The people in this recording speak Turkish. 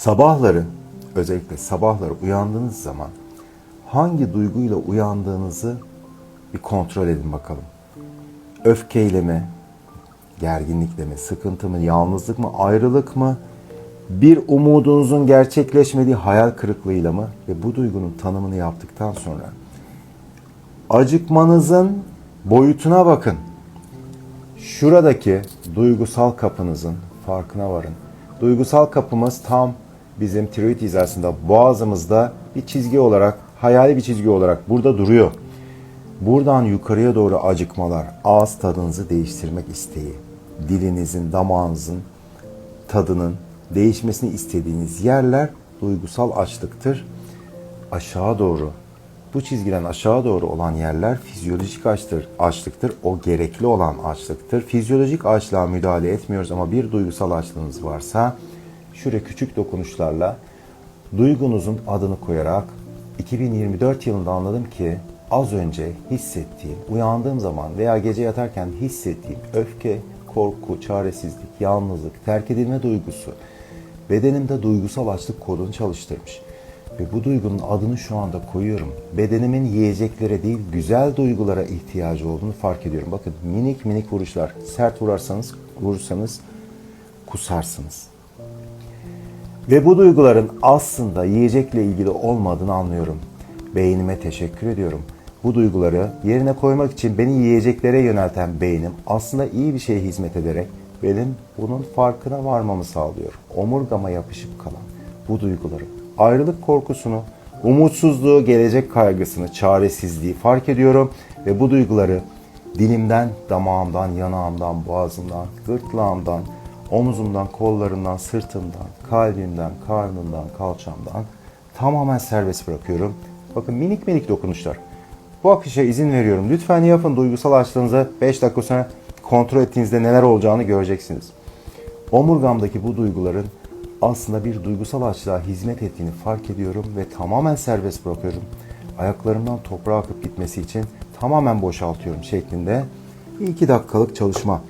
Sabahları özellikle sabahları uyandığınız zaman hangi duyguyla uyandığınızı bir kontrol edin bakalım. Öfkeyle mi, gerginlikle mi, sıkıntı mı, yalnızlık mı, ayrılık mı, bir umudunuzun gerçekleşmediği hayal kırıklığıyla mı ve bu duygunun tanımını yaptıktan sonra acıkmanızın boyutuna bakın. Şuradaki duygusal kapınızın farkına varın. Duygusal kapımız tam bizim tiroid hizasında boğazımızda bir çizgi olarak, hayali bir çizgi olarak burada duruyor. Buradan yukarıya doğru acıkmalar, ağız tadınızı değiştirmek isteği, dilinizin, damağınızın tadının değişmesini istediğiniz yerler duygusal açlıktır. Aşağı doğru bu çizgiden aşağı doğru olan yerler fizyolojik açtır, açlıktır. O gerekli olan açlıktır. Fizyolojik açlığa müdahale etmiyoruz ama bir duygusal açlığınız varsa şuraya küçük dokunuşlarla duygunuzun adını koyarak 2024 yılında anladım ki az önce hissettiğim, uyandığım zaman veya gece yatarken hissettiğim öfke, korku, çaresizlik, yalnızlık, terk edilme duygusu bedenimde duygusal açlık kodunu çalıştırmış. Ve bu duygunun adını şu anda koyuyorum. Bedenimin yiyeceklere değil güzel duygulara ihtiyacı olduğunu fark ediyorum. Bakın minik minik vuruşlar. Sert vurarsanız, vurursanız kusarsınız. Ve bu duyguların aslında yiyecekle ilgili olmadığını anlıyorum. Beynime teşekkür ediyorum. Bu duyguları yerine koymak için beni yiyeceklere yönelten beynim aslında iyi bir şeye hizmet ederek benim bunun farkına varmamı sağlıyor. Omurgama yapışıp kalan bu duyguları, ayrılık korkusunu, umutsuzluğu, gelecek kaygısını, çaresizliği fark ediyorum ve bu duyguları dilimden, damağımdan, yanağımdan, boğazımdan, gırtlağımdan, omuzumdan, kollarımdan, sırtımdan, kalbimden, karnımdan, kalçamdan tamamen serbest bırakıyorum. Bakın minik minik dokunuşlar. Bu akışa izin veriyorum. Lütfen yapın duygusal açlığınızı 5 dakika sonra kontrol ettiğinizde neler olacağını göreceksiniz. Omurgamdaki bu duyguların aslında bir duygusal açlığa hizmet ettiğini fark ediyorum ve tamamen serbest bırakıyorum. Ayaklarımdan toprağa akıp gitmesi için tamamen boşaltıyorum şeklinde 2 dakikalık çalışma.